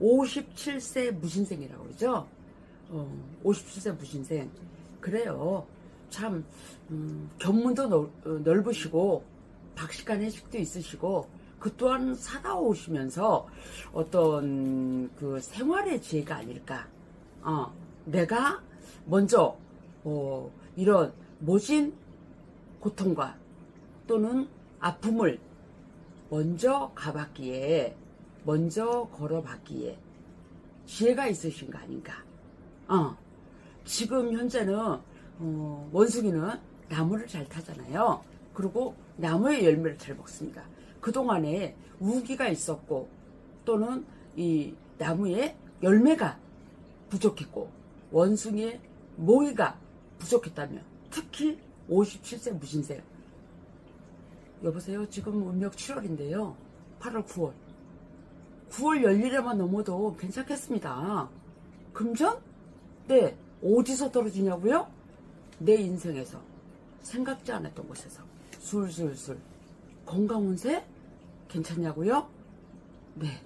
57세 무신생이라고 그러죠. 어, 57세 무신생. 그래요. 참, 음, 견문도 넓, 어, 넓으시고, 박식한 해식도 있으시고, 그 또한 살아오시면서 어떤 그 생활의 지혜가 아닐까. 어, 내가 먼저, 어, 이런 모진 고통과 또는 아픔을 먼저 가봤기에, 먼저 걸어봤기에, 지혜가 있으신 거 아닌가. 어, 지금 현재는, 어, 원숭이는 나무를 잘 타잖아요. 그리고 나무의 열매를 잘 먹습니다. 그동안에 우기가 있었고, 또는 이 나무에 열매가 부족했고, 원숭이의 모이가 부족했다면, 특히 57세 무신생. 여보세요? 지금 음력 7월인데요. 8월, 9월. 9월 열일에만 넘어도 괜찮겠습니다. 금전? 네. 어디서 떨어지냐고요? 내 인생에서. 생각지 않았던 곳에서. 술술술. 건강 운세? 괜찮냐고요? 네.